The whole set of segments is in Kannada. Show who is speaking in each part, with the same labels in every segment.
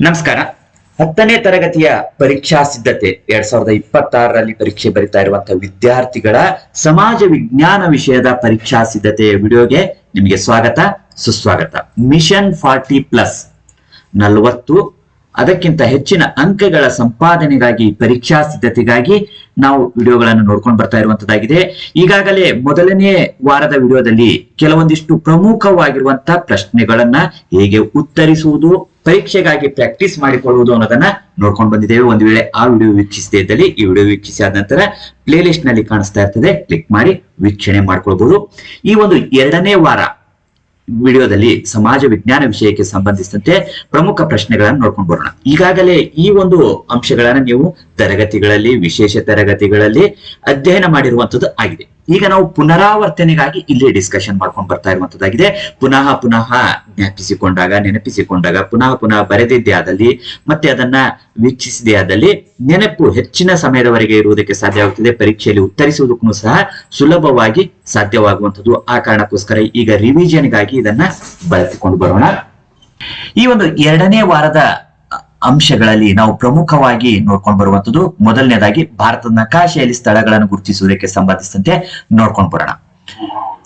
Speaker 1: ನಮಸ್ಕಾರ. ಹತ್ತನೇ ತರಗತಿಯ ಪರೀಕ್ಷಾ ಸಿದ್ಧತೆ. ಎರಡ್ ಸಾವಿರದ ಇಪ್ಪತ್ತಾರರಲ್ಲಿ ಪರೀಕ್ಷೆ ಬರಿತಾ ಇರುವಂತಹ ವಿದ್ಯಾರ್ಥಿಗಳ ಸಮಾಜ ವಿಜ್ಞಾನ ವಿಷಯದ ಪರೀಕ್ಷಾ ಸಿದ್ಧತೆಯ ವಿಡಿಯೋಗೆ ನಿಮಗೆ ಸ್ವಾಗತ, ಸುಸ್ವಾಗತ. Mission forty plus. ನಲವತ್ತು ಅದಕ್ಕಿಂತ ಹೆಚ್ಚಿನ ಅಂಕಗಳ ಸಂಪಾದನೆಗಾಗಿ, ಪರೀಕ್ಷಾ ಸಿದ್ಧತೆಗಾಗಿ ನಾವು ವಿಡಿಯೋಗಳನ್ನು ನೋಡ್ಕೊಂಡು ಬರ್ತಾ ಇರುವಂತದ್ದಾಗಿದೆ. ಈಗಾಗಲೇ ಮೊದಲನೇ ವಾರದ ವಿಡಿಯೋದಲ್ಲಿ ಕೆಲವೊಂದಿಷ್ಟು ಪ್ರಮುಖವಾಗಿರುವಂತಹ ಪ್ರಶ್ನೆಗಳನ್ನ ಹೇಗೆ ಉತ್ತರಿಸುವುದು, ಪರೀಕ್ಷೆಗಾಗಿ ಪ್ರಾಕ್ಟೀಸ್ ಮಾಡಿಕೊಳ್ಳುವುದು ಅನ್ನೋದನ್ನ ನೋಡ್ಕೊಂಡು ಬಂದಿದ್ದೇವೆ. ಒಂದು ವೇಳೆ ಆ ವಿಡಿಯೋ ವೀಕ್ಷಿಸದೇ ಇದ್ದಲ್ಲಿ ಈ ವಿಡಿಯೋ ವೀಕ್ಷಿಸಿ ನಂತರ ಪ್ಲೇ ಲಿಸ್ಟ್ನಲ್ಲಿ ಕಾಣಿಸ್ತಾ ಇರ್ತದೆ. ಕ್ಲಿಕ್ ಮಾಡಿ ವೀಕ್ಷಣೆ ಮಾಡ್ಕೊಳ್ಬಹುದು ಈ ಒಂದು ಎರಡನೇ ವಾರ ವಿಡಿಯೋದಲ್ಲಿ ಸಮಾಜ ವಿಜ್ಞಾನ ವಿಷಯಕ್ಕೆ ಸಂಬಂಧಿಸಿದಂತೆ ಪ್ರಮುಖ ಪ್ರಶ್ನೆಗಳನ್ನು ನೋಡ್ಕೊಂಡು ಬರೋಣ. ಈಗಾಗಲೇ ಈ ಒಂದು ಅಂಶಗಳನ್ನ ನೀವು ತರಗತಿಗಳಲ್ಲಿ, ವಿಶೇಷ ತರಗತಿಗಳಲ್ಲಿ ಅಧ್ಯಯನ ಮಾಡಿರುವಂತದ್ದು ಆಗಿದೆ. ಈಗ ನಾವು ಪುನರಾವರ್ತನೆಗಾಗಿ ಇಲ್ಲಿ ಡಿಸ್ಕಷನ್ ಮಾಡ್ಕೊಂಡು ಬರ್ತಾ ಇರುವಂತದ್ದಾಗಿದೆ. ಪುನಃ ಪುನಃ ಜ್ಞಾಪಿಸಿಕೊಂಡಾಗ, ನೆನಪಿಸಿಕೊಂಡಾಗ, ಪುನಃ ಪುನಃ ಬರೆದಿದ್ದೇ ಆದಲ್ಲಿ, ಮತ್ತೆ ಅದನ್ನ ವೀಕ್ಷಿಸಿದೇ ಆದಲ್ಲಿ ನೆನಪು ಹೆಚ್ಚಿನ ಸಮಯದವರೆಗೆ ಇರುವುದಕ್ಕೆ ಸಾಧ್ಯವಾಗುತ್ತದೆ ಪರೀಕ್ಷೆಯಲ್ಲಿ ಉತ್ತರಿಸುವುದಕ್ಕೂ ಸಹ ಸುಲಭವಾಗಿ ಸಾಧ್ಯವಾಗುವಂಥದ್ದು. ಆ ಕಾರಣಕ್ಕೋಸ್ಕರ ಈಗ ರಿವಿಷನ್ಗಾಗಿ ಇದನ್ನ ಬಳಸಿಕೊಂಡು ಬರೋಣ. ಈ ಒಂದು ಎರಡನೇ ವಾರದ ಅಂಶಗಳಲ್ಲಿ ನಾವು ಪ್ರಮುಖವಾಗಿ ನೋಡ್ಕೊಂಡು ಬರುವಂತದ್ದು ಮೊದಲನೇದಾಗಿ ಭಾರತದ ನಕಾಶೆಯಲ್ಲಿ ಸ್ಥಳಗಳನ್ನು ಗುರುತಿಸುವುದಕ್ಕೆ ಸಂಬಂಧಿಸಿದಂತೆ ನೋಡ್ಕೊಂಡು ಬರೋಣ.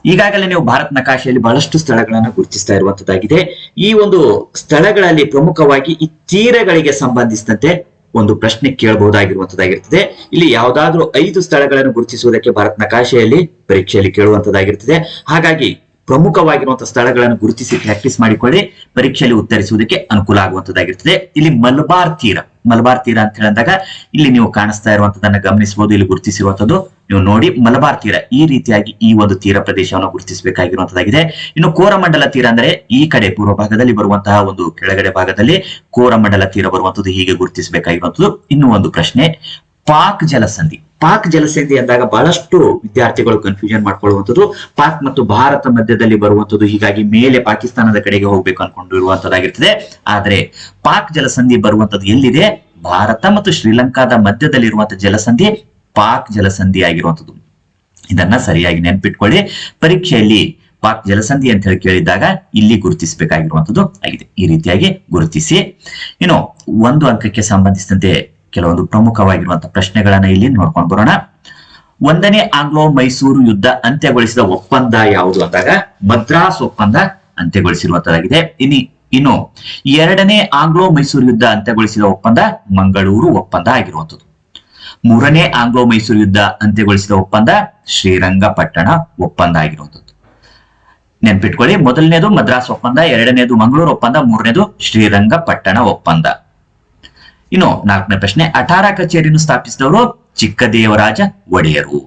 Speaker 1: ಈಗಾಗಲೇ ನೀವು ಭಾರತ ನಕಾಶೆಯಲ್ಲಿ ಬಹಳಷ್ಟು ಸ್ಥಳಗಳನ್ನು ಗುರುತಿಸ್ತಾ ಇರುವಂತದ್ದಾಗಿದೆ ಈ ಒಂದು ಸ್ಥಳಗಳಲ್ಲಿ ಪ್ರಮುಖವಾಗಿ ಈ ತೀರಗಳಿಗೆ ಸಂಬಂಧಿಸಿದಂತೆ ಒಂದು ಪ್ರಶ್ನೆ ಕೇಳಬಹುದಾಗಿರುವಂತದ್ದಾಗಿರ್ತದೆ ಇಲ್ಲಿ ಯಾವುದಾದ್ರೂ ಐದು ಸ್ಥಳಗಳನ್ನು ಗುರುತಿಸುವುದಕ್ಕೆ ಭಾರತ ನಕಾಶೆಯಲ್ಲಿ ಪರೀಕ್ಷೆಯಲ್ಲಿ ಕೇಳುವಂತದ್ದಾಗಿರ್ತದೆ ಹಾಗಾಗಿ ಪ್ರಮುಖವಾಗಿರುವಂತಹ ಸ್ಥಳಗಳನ್ನು ಗುರುತಿಸಿ ಪ್ರಾಕ್ಟೀಸ್ ಮಾಡಿಕೊಳ್ಳಿ, ಪರೀಕ್ಷೆಯಲ್ಲಿ ಉತ್ತರಿಸುವುದಕ್ಕೆ ಅನುಕೂಲ ಆಗುವಂತದ್ದಾಗಿರ್ತದೆ ಇಲ್ಲಿ ಮಲಬಾರ್ ತೀರ ಮಲಬಾರ್ ತೀರ ಅಂತ ಹೇಳಿದಾಗ ಇಲ್ಲಿ ನೀವು ಕಾಣಿಸ್ತಾ ಇರುವಂತದನ್ನ ಗಮನಿಸಬಹುದು ಇಲ್ಲಿ ಗುರುತಿಸಿರುವಂತದ್ದು ನೀವು ನೋಡಿ ಮಲಬಾರ್ ತೀರ, ಈ ರೀತಿಯಾಗಿ ಈ ಒಂದು ತೀರ ಪ್ರದೇಶವನ್ನು ಗುರುತಿಸಬೇಕಾಗಿರುವಂತದ್ದಾಗಿದೆ ಇನ್ನು ಕೋರಮಂಡಲ ತೀರ ಅಂದ್ರೆ ಈ ಕಡೆ ಪೂರ್ವ ಭಾಗದಲ್ಲಿ ಬರುವಂತಹ ಒಂದು ಕೆಳಗಡೆ ಭಾಗದಲ್ಲಿ ಕೋರಮಂಡಲ ತೀರ ಬರುವಂತದ್ದು ಹೀಗೆ ಗುರುತಿಸಬೇಕಾಗಿರುವಂತದ್ದು ಇನ್ನು ಒಂದು ಪ್ರಶ್ನೆ, ಪಾಕ್ ಜಲಸಂಧಿ. ಪಾಕ್ ಜಲಸಂಧಿ ಅಂದಾಗ ಬಹಳಷ್ಟು ವಿದ್ಯಾರ್ಥಿಗಳು ಕನ್ಫ್ಯೂಷನ್ ಮಾಡ್ಕೊಳ್ಳುವಂಥದ್ದು, ಪಾಕ್ ಮತ್ತು ಭಾರತ ಮಧ್ಯದಲ್ಲಿ ಬರುವಂಥದ್ದು ಹೀಗಾಗಿ ಮೇಲೆ ಪಾಕಿಸ್ತಾನದ ಕಡೆಗೆ ಹೋಗ್ಬೇಕು ಅನ್ಕೊಂಡಿರುವಂತದ್ದಾಗಿರ್ತದೆ ಆದ್ರೆ ಪಾಕ್ ಜಲಸಂಧಿ ಬರುವಂತದ್ದು ಎಲ್ಲಿದೆ? ಭಾರತ ಮತ್ತು ಶ್ರೀಲಂಕಾದ ಮಧ್ಯದಲ್ಲಿರುವಂತಹ ಜಲಸಂಧಿ ಪಾಕ್ ಜಲಸಂಧಿ ಆಗಿರುವಂಥದ್ದು. ಇದನ್ನ ಸರಿಯಾಗಿ ನೆನ್ಪಿಟ್ಕೊಳ್ಳಿ. ಪರೀಕ್ಷೆಯಲ್ಲಿ ಪಾಕ್ ಜಲಸಂಧಿ ಅಂತ ಹೇಳಿ ಕೇಳಿದಾಗ ಇಲ್ಲಿ ಗುರುತಿಸಬೇಕಾಗಿರುವಂತದ್ದು ಆಗಿದೆ. ಈ ರೀತಿಯಾಗಿ ಗುರುತಿಸಿ. ಇನ್ನು ಒಂದು ಅಂಕಕ್ಕೆ ಸಂಬಂಧಿಸಿದಂತೆ ಕೆಲವೊಂದು ಪ್ರಮುಖವಾಗಿರುವಂತಹ ಪ್ರಶ್ನೆಗಳನ್ನ ಇಲ್ಲಿ ನೋಡ್ಕೊಂಡು ಬರೋಣ. ಒಂದನೇ ಆಂಗ್ಲೋ ಮೈಸೂರು ಯುದ್ಧ ಅಂತ್ಯಗೊಳಿಸಿದ ಒಪ್ಪಂದ ಯಾವುದು ಅಂದಾಗ, ಮದ್ರಾಸ್ ಒಪ್ಪಂದ ಅಂತ್ಯಗೊಳಿಸಿರುವಂತದ್ದಾಗಿದೆ ಇನ್ನು ಇನ್ನು, ಎರಡನೇ ಆಂಗ್ಲೋ ಮೈಸೂರು ಯುದ್ಧ ಅಂತ್ಯಗೊಳಿಸಿದ ಒಪ್ಪಂದ ಮಂಗಳೂರು ಒಪ್ಪಂದ ಆಗಿರುವಂಥದ್ದು. ಮೂರನೇ ಆಂಗ್ಲೋ ಮೈಸೂರು ಯುದ್ಧ ಅಂತ್ಯಗೊಳಿಸಿದ ಒಪ್ಪಂದ ಶ್ರೀರಂಗಪಟ್ಟಣ ಒಪ್ಪಂದ ಆಗಿರುವಂತದ್ದು ನೆನ್ಪಿಟ್ಕೊಳ್ಳಿ, ಮೊದಲನೇದು ಮದ್ರಾಸ್ ಒಪ್ಪಂದ, ಎರಡನೇದು ಮಂಗಳೂರು ಒಪ್ಪಂದ, ಮೂರನೇದು ಶ್ರೀರಂಗಪಟ್ಟಣ ಒಪ್ಪಂದ. ಇನ್ನು ನಾಲ್ಕನೇ ಪ್ರಶ್ನೆ, ಅಠಾರ ಕಚೇರಿಯನ್ನು ಸ್ಥಾಪಿಸಿದವರು ಚಿಕ್ಕದೇವರಾಜ ಒಡೆಯರು.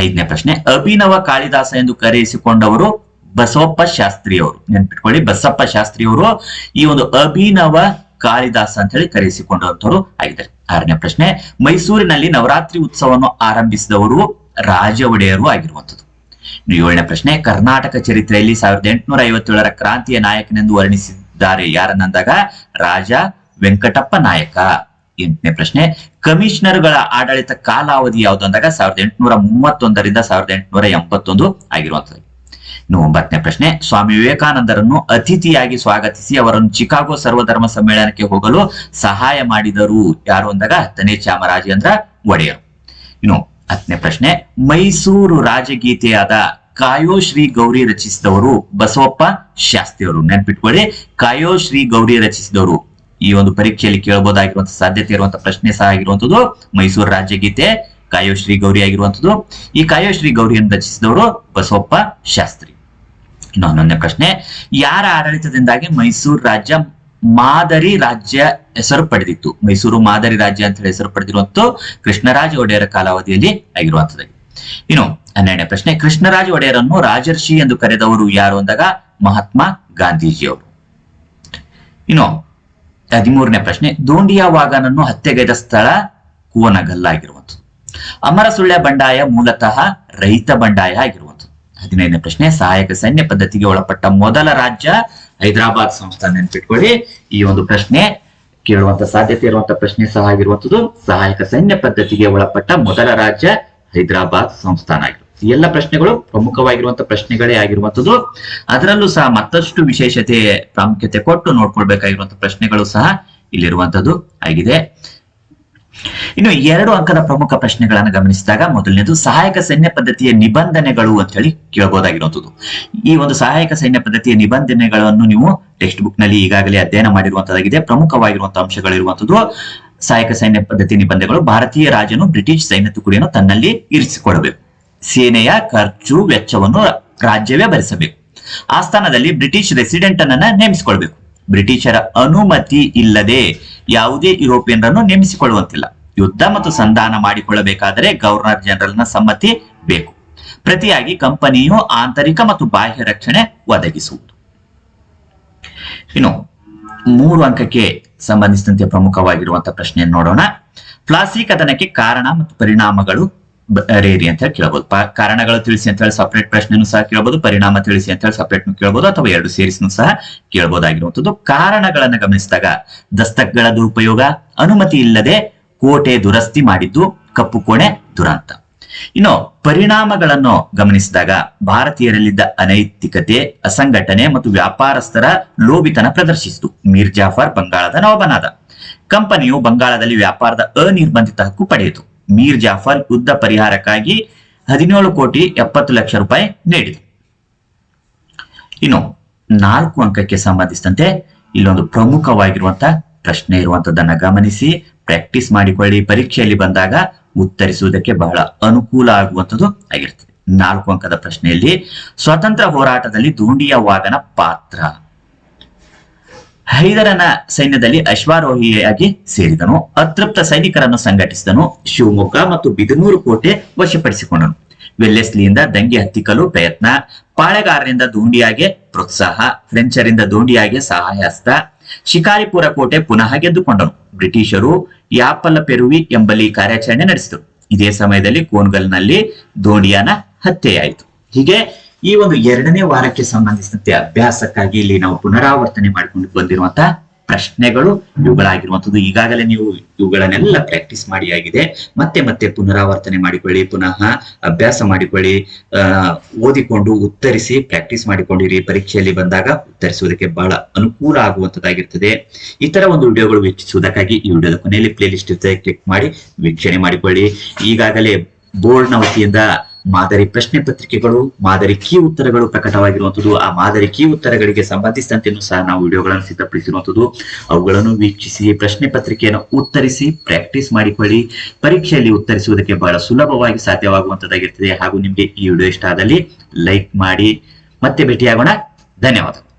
Speaker 1: ಐದನೇ ಪ್ರಶ್ನೆ, ಅಭಿನವ ಕಾಳಿದಾಸ ಎಂದು ಕರೆಯಿಸಿಕೊಂಡವರು ಬಸವಪ್ಪ ಶಾಸ್ತ್ರಿಯವರು. ನೆನ್ಪಿಟ್ಕೊಳ್ಳಿ ಬಸಪ್ಪ ಶಾಸ್ತ್ರಿಯವರು ಈ ಒಂದು ಅಭಿನವ ಕಾಳಿದಾಸ ಅಂತ ಹೇಳಿ ಕರೆಯಿಸಿಕೊಂಡಂತವರು ಆಗಿದ್ದಾರೆ. ಆರನೇ ಪ್ರಶ್ನೆ, ಮೈಸೂರಿನಲ್ಲಿ ನವರಾತ್ರಿ ಉತ್ಸವವನ್ನು ಆರಂಭಿಸಿದವರು ರಾಜ ಒಡೆಯರು ಆಗಿರುವಂಥದ್ದು ಏಳನೇ ಪ್ರಶ್ನೆ, ಕರ್ನಾಟಕ ಚರಿತ್ರೆಯಲ್ಲಿ ಸಾವಿರದ ಎಂಟುನೂರ ಐವತ್ತೇಳರ ಕ್ರಾಂತಿಯ ನಾಯಕನೆಂದು ವರ್ಣಿಸಿದ್ದಾರೆ ಯಾರನ್ನಂದಾಗ, ರಾಜ ವೆಂಕಟಪ್ಪ ನಾಯಕ? ಎಂಟನೇ ಪ್ರಶ್ನೆ. ಕಮಿಷನರ್ಗಳ ಆಡಳಿತ ಕಾಲಾವಧಿ ಯಾವುದು ಅಂದಾಗ ಸಾವಿರದ ಎಂಟುನೂರ ಮೂವತ್ತೊಂದರಿಂದ ಸಾವಿರದ ಎಂಟುನೂರ ಎಂಬತ್ತೊಂದು ಆಗಿರುವಂತದ್ದು ಇನ್ನು ಒಂಬತ್ತನೇ ಪ್ರಶ್ನೆ. ಸ್ವಾಮಿ ವಿವೇಕಾನಂದರನ್ನು ಅತಿಥಿಯಾಗಿ ಸ್ವಾಗತಿಸಿ ಅವರನ್ನು ಚಿಕಾಗೋ ಸರ್ವಧರ್ಮ ಸಮ್ಮೇಳನಕ್ಕೆ ಹೋಗಲು ಸಹಾಯ ಮಾಡಿದರು. ಯಾರು ಅಂದಾಗ ಹತ್ತನೇ ಚಾಮರಾಜೇಂದ್ರ ಒಡೆಯರು. ಇನ್ನು ಹತ್ತನೇ ಪ್ರಶ್ನೆ. ಮೈಸೂರು ರಾಜಗೀತೆಯಾದ ಕಾಯೋ ಶ್ರೀ ಗೌರಿ ರಚಿಸಿದವರು ಬಸವಪ್ಪ ಶಾಸ್ತ್ರಿಯವರು. ನೆನ್ಪಿಟ್ಕೊಳ್ಳಿ. ಕಾಯೋ ಶ್ರೀ ಗೌರಿ ರಚಿಸಿದವರು ಈ ಒಂದು ಪರೀಕ್ಷೆಯಲ್ಲಿ ಕೇಳಬಹುದಾಗಿರುವಂತಹ ಸಾಧ್ಯತೆ ಇರುವಂತಹ ಪ್ರಶ್ನೆ ಸಹ ಆಗಿರುವಂತದ್ದು ಮೈಸೂರು ರಾಜ್ಯಗೀತೆ ಕಾಯೋ ಶ್ರೀ ಗೌರಿ ಆಗಿರುವಂತದ್ದು ಈ ಕಾಯೋಶ್ರೀ ಗೌರಿಯನ್ನು ರಚಿಸಿದವರು ಬಸವಪ್ಪ ಶಾಸ್ತ್ರಿ. ಇನ್ನು ಹನ್ನೊಂದನೇ ಪ್ರಶ್ನೆ, ಯಾರ ಆಡಳಿತದಿಂದಾಗಿ ಮೈಸೂರು ರಾಜ್ಯ ಮಾದರಿ ರಾಜ್ಯ ಹೆಸರು ಪಡೆದಿತ್ತು? ಮೈಸೂರು ಮಾದರಿ ರಾಜ್ಯ ಅಂತ ಹೇಳಿ ಹೆಸರು ಪಡೆದಿರುವಂತೂ ಕೃಷ್ಣರಾಜ ಒಡೆಯರ ಕಾಲಾವಧಿಯಲ್ಲಿ ಆಗಿರುವಂತದ್ದು ಇನ್ನು ಹನ್ನೆರಡನೇ ಪ್ರಶ್ನೆ, ಕೃಷ್ಣರಾಜ ಒಡೆಯರನ್ನು ರಾಜರ್ಷಿ ಎಂದು ಕರೆದವರು ಯಾರು ಅಂದಾಗ ಮಹಾತ್ಮ ಗಾಂಧೀಜಿಯವರು. ಇನ್ನು ಹದಿಮೂರನೇ ಪ್ರಶ್ನೆ, ದೋಂಡಿಯಾ ವಾಗನನ್ನು ಹತ್ಯೆಗೈದ ಸ್ಥಳ ಕೂವನಗಲ್ಲ ಆಗಿರುವಂಥದ್ದು ಅಮರ ಸುಳ್ಯ ಬಂಡಾಯ ಮೂಲತಃ ರೈತ ಬಂಡಾಯ ಆಗಿರುವುದು ಹದಿನೈದನೇ ಪ್ರಶ್ನೆ, ಸಹಾಯಕ ಸೈನ್ಯ ಪದ್ಧತಿಗೆ ಒಳಪಟ್ಟ ಮೊದಲ ರಾಜ್ಯ ಹೈದರಾಬಾದ್ ಸಂಸ್ಥಾನ ನೆನ್ಪಿಟ್ಕೊಳ್ಳಿ. ಈ ಒಂದು ಪ್ರಶ್ನೆ ಕೇಳುವಂತ ಸಾಧ್ಯತೆ ಇರುವಂತ ಪ್ರಶ್ನೆ ಸಹ ಆಗಿರುವಂತದ್ದು ಸಹಾಯಕ ಸೈನ್ಯ ಪದ್ಧತಿಗೆ ಒಳಪಟ್ಟ ಮೊದಲ ರಾಜ್ಯ ಹೈದರಾಬಾದ್ ಸಂಸ್ಥಾನ ಆಗಿರುತ್ತೆ ಈ ಎಲ್ಲ ಪ್ರಶ್ನೆಗಳು ಪ್ರಮುಖವಾಗಿರುವಂತ ಪ್ರಶ್ನೆಗಳೇ ಆಗಿರುವಂತದ್ದು. ಅದರಲ್ಲೂ ಸಹ ಮತ್ತಷ್ಟು ವಿಶೇಷತೆ ಪ್ರಾಮುಖ್ಯತೆ ಕೊಟ್ಟು ನೋಡ್ಕೊಳ್ಬೇಕಾಗಿರುವಂತ ಪ್ರಶ್ನೆಗಳು ಸಹ ಇಲ್ಲಿರುವಂತದ್ದು ಆಗಿದೆ. ಇನ್ನು ಎರಡು ಅಂಕದ ಪ್ರಮುಖ ಪ್ರಶ್ನೆಗಳನ್ನು ಗಮನಿಸಿದಾಗ ಮೊದಲನೇದು ಸಹಾಯಕ ಸೈನ್ಯ ಪದ್ಧತಿಯ ನಿಬಂಧನೆಗಳು ಅಂತ ಹೇಳಿ ಕೇಳಬಹುದಾಗಿರುವಂತದ್ದು. ಈ ಒಂದು ಸಹಾಯಕ ಸೈನ್ಯ ಪದ್ಧತಿಯ ನಿಬಂಧನೆಗಳನ್ನು ನೀವು ಟೆಕ್ಸ್ಟ್ ಬುಕ್ನಲ್ಲಿ ಈಗಾಗಲೇ ಅಧ್ಯಯನ ಮಾಡಿರುವಂತದಾಗಿದೆ ಪ್ರಮುಖವಾಗಿರುವಂತಹ ಅಂಶಗಳಿರುವಂತದ್ದು ಸಹಾಯಕ ಸೈನ್ಯ ಪದ್ಧತಿ ನಿಬಂಧನೆಗಳು ಭಾರತೀಯ ರಾಜನು ಬ್ರಿಟಿಷ್ ಸೈನ್ಯ ತುಕಡಿಯನ್ನು ತನ್ನಲ್ಲಿ ಇರಿಸಿಕೊಳ್ಳಬೇಕು. ಸೇನೆಯ ಖರ್ಚು ವೆಚ್ಚವನ್ನು ರಾಜ್ಯವೇ ಭರಿಸಬೇಕು. ಆ ಸ್ಥಾನದಲ್ಲಿ ಬ್ರಿಟಿಷ್ ರೆಸಿಡೆಂಟ್ ಅನ್ನ ನೇಮಿಸಿಕೊಳ್ಬೇಕು. ಬ್ರಿಟಿಷರ ಅನುಮತಿ ಇಲ್ಲದೆ ಯಾವುದೇ ಯುರೋಪಿಯನ್ರನ್ನು ನೇಮಿಸಿಕೊಳ್ಳುವಂತಿಲ್ಲ. ಯುದ್ಧ ಮತ್ತು ಸಂಧಾನ ಮಾಡಿಕೊಳ್ಳಬೇಕಾದರೆ ಗವರ್ನರ್ ಜನರಲ್ನ ಸಮ್ಮತಿ ಬೇಕು. ಪ್ರತಿಯಾಗಿ ಕಂಪನಿಯು ಆಂತರಿಕ ಮತ್ತು ಬಾಹ್ಯ ರಕ್ಷಣೆ ಒದಗಿಸುವುದು. ಇನ್ನು ಮೂರು ಅಂಕಕ್ಕೆ ಸಂಬಂಧಿಸಿದಂತೆ ಪ್ರಮುಖವಾಗಿರುವಂತಹ ಪ್ರಶ್ನೆಯನ್ನು ನೋಡೋಣ. ಪ್ಲಾಸ್ಟಿಕ್ ಕದನಕ್ಕೆ ಕಾರಣ ಮತ್ತು ಪರಿಣಾಮಗಳು ರೇರಿ ಅಂತ ಹೇಳಿ ಕೇಳಬಹುದು ಕಾರಣಗಳು ತಿಳಿಸಿ ಅಂತ ಹೇಳಿ ಸಪರೇಟ್ ಪ್ರಶ್ನೆನೂ ಸಹ ಕೇಳಬಹುದು ಪರಿಣಾಮ ತಿಳಿಸಿ ಅಂತ ಹೇಳಿ ಸಪರೇಟ್ ಕೇಳಬಹುದು ಅಥವಾ ಎರಡು ಸೇರಿಸಿನೂ ಸಹ ಕೇಳಬಹುದಾಗಿರುವಂತದ್ದು ಕಾರಣಗಳನ್ನ ಗಮನಿಸಿದಾಗ ದಸ್ತಕ್ಗಳ ದುರುಪಯೋಗ ಅನುಮತಿ ಇಲ್ಲದೆ ಕೋಟೆ ದುರಸ್ತಿ ಮಾಡಿದ್ದು ಕಪ್ಪು ಕೋಣೆ ದುರಂತ. ಇನ್ನು ಪರಿಣಾಮಗಳನ್ನು ಗಮನಿಸಿದಾಗ, ಭಾರತೀಯರಲ್ಲಿದ್ದ ಅನೈತಿಕತೆ, ಅಸಂಘಟನೆ ಮತ್ತು ವ್ಯಾಪಾರಸ್ಥರ ಲೋಭಿತನ ಪ್ರದರ್ಶಿಸಿತು. ಮೀರ್ ಜಾಫರ್ ಬಂಗಾಳದ ನವಾಬನಾದ. ಕಂಪನಿಯು ಬಂಗಾಳದಲ್ಲಿ ವ್ಯಾಪಾರದ ಅನಿರ್ಬಂಧಿತ ಹಕ್ಕು ಪಡೆಯಿತು. ಮೀರ್ ಜಾಫರ್ ಯುದ್ಧ ಪರಿಹಾರಕ್ಕಾಗಿ ಹದಿನೇಳು ಕೋಟಿ ಎಪ್ಪತ್ತು ಲಕ್ಷ ರೂಪಾಯಿ ನೀಡಿದೆ. ಇನ್ನು ನಾಲ್ಕು ಅಂಕಕ್ಕೆ ಸಂಬಂಧಿಸಿದಂತೆ ಇಲ್ಲೊಂದು ಪ್ರಮುಖವಾಗಿರುವಂತಹ ಪ್ರಶ್ನೆ ಇರುವಂತದ್ದನ್ನ ಗಮನಿಸಿ ಪ್ರಾಕ್ಟೀಸ್ ಮಾಡಿಕೊಳ್ಳಿ, ಪರೀಕ್ಷೆಯಲ್ಲಿ ಬಂದಾಗ ಉತ್ತರಿಸುವುದಕ್ಕೆ ಬಹಳ ಅನುಕೂಲ ಆಗುವಂಥದ್ದು ಆಗಿರ್ತದೆ. ನಾಲ್ಕು ಅಂಕದ ಪ್ರಶ್ನೆಯಲ್ಲಿ, ಸ್ವತಂತ್ರ ಹೋರಾಟದಲ್ಲಿ ದುಂಡಿಯ ವಾದನ ಪಾತ್ರ. ಹೈದರನ ಸೈನ್ಯದಲ್ಲಿ ಅಶ್ವಾರೋಹಿಯಾಗಿ ಸೇರಿದನು. ಅತೃಪ್ತ ಸೈನಿಕರನ್ನು ಸಂಘಟಿಸಿದನು. ಶಿವಮೊಗ್ಗ ಮತ್ತು ಬಿದನೂರು ಕೋಟೆ ವಶಪಡಿಸಿಕೊಂಡನು. ವೆಲ್ಲೆಸ್ಲಿಯಿಂದ ದಂಗೆ ಹತ್ತಿಕ್ಕಲು ಪ್ರಯತ್ನ. ಪಾಳೆಗಾರರಿಂದ ದೋಂಡಿಯಾಗೆ ಪ್ರೋತ್ಸಾಹ. ಫ್ರೆಂಚರಿಂದ ದೋಂಡಿಯಾಗೆ ಸಹಾಯಸ್ತ ಶಿಕಾರಿಪುರ ಕೋಟೆ ಪುನಃ ಗೆದ್ದುಕೊಂಡನು. ಬ್ರಿಟಿಷರು ಯಾಪಲ ಪೆರುವಿ ಎಂಬಲ್ಲಿ ಕಾರ್ಯಾಚರಣೆ ನಡೆಸಿದರು. ಇದೇ ಸಮಯದಲ್ಲಿ ಕೋನ್ಗಲ್ನಲ್ಲಿ ದೋಂಡಿಯಾನ ಹತ್ಯೆಯಾಯಿತು. ಹೀಗೆ ಈ ಒಂದು ಎರಡನೇ ವಾರಕ್ಕೆ ಸಂಬಂಧಿಸಿದಂತೆ ಅಭ್ಯಾಸಕ್ಕಾಗಿ ಇಲ್ಲಿ ನಾವು ಪುನರಾವರ್ತನೆ ಮಾಡಿಕೊಂಡು ಬಂದಿರುವಂತಹ ಪ್ರಶ್ನೆಗಳು ಇವುಗಳಾಗಿರುವಂಥದ್ದು. ಈಗಾಗಲೇ ನೀವು ಇವುಗಳನ್ನೆಲ್ಲ ಪ್ರಾಕ್ಟೀಸ್ ಮಾಡಿ ಆಗಿದೆ. ಮತ್ತೆ ಮತ್ತೆ ಪುನರಾವರ್ತನೆ ಮಾಡಿಕೊಳ್ಳಿ, ಪುನಃ ಅಭ್ಯಾಸ ಮಾಡಿಕೊಳ್ಳಿ ಓದಿಕೊಂಡು ಉತ್ತರಿಸಿ ಪ್ರಾಕ್ಟೀಸ್ ಮಾಡಿಕೊಂಡಿರಿ. ಪರೀಕ್ಷೆಯಲ್ಲಿ ಬಂದಾಗ ಉತ್ತರಿಸುವುದಕ್ಕೆ ಬಹಳ ಅನುಕೂಲ ಆಗುವಂತದ್ದಾಗಿರ್ತದೆ ತರ ಒಂದು ವಿಡಿಯೋಗಳು ವೀಕ್ಷಿಸುವುದಕ್ಕಾಗಿ ಈ ವಿಡಿಯೋದ ಕೊನೆಯಲ್ಲಿ ಪ್ಲೇಲಿಸ್ಟ್ ಇರ್ತದೆ ಕ್ಲಿಕ್ ಮಾಡಿ, ವೀಕ್ಷಣೆ ಮಾಡಿಕೊಳ್ಳಿ. ಈಗಾಗಲೇ ಬೋರ್ಡ್ನ ವತಿಯಿಂದ ಮಾದರಿ ಪ್ರಶ್ನೆ ಪತ್ರಿಕೆಗಳು, ಮಾದರಿ ಕೀ ಉತ್ತರಗಳು ಪ್ರಕಟವಾಗಿರುವಂತದ್ದು ಆ ಮಾದರಿ ಕೀ ಉತ್ತರಗಳಿಗೆ ಸಂಬಂಧಿಸಿದಂತೆ ಸಹ ನಾವು ವಿಡಿಯೋಗಳನ್ನು ಸಿದ್ಧಪಡಿಸಿರುವಂತದ್ದು ಅವುಗಳನ್ನು ವೀಕ್ಷಿಸಿ, ಪ್ರಶ್ನೆ ಪತ್ರಿಕೆಯನ್ನು ಉತ್ತರಿಸಿ ಪ್ರಾಕ್ಟೀಸ್ ಮಾಡಿಕೊಳ್ಳಿ, ಪರೀಕ್ಷೆಯಲ್ಲಿ ಉತ್ತರಿಸುವುದಕ್ಕೆ ಬಹಳ ಸುಲಭವಾಗಿ ಸಾಧ್ಯವಾಗುವಂತದ್ದಾಗಿರ್ತದೆ ಹಾಗೂ ನಿಮಗೆ ಈ ವಿಡಿಯೋ ಇಷ್ಟ ಆದಲ್ಲಿ ಲೈಕ್ ಮಾಡಿ. ಮತ್ತೆ ಭೇಟಿಯಾಗೋಣ. ಧನ್ಯವಾದ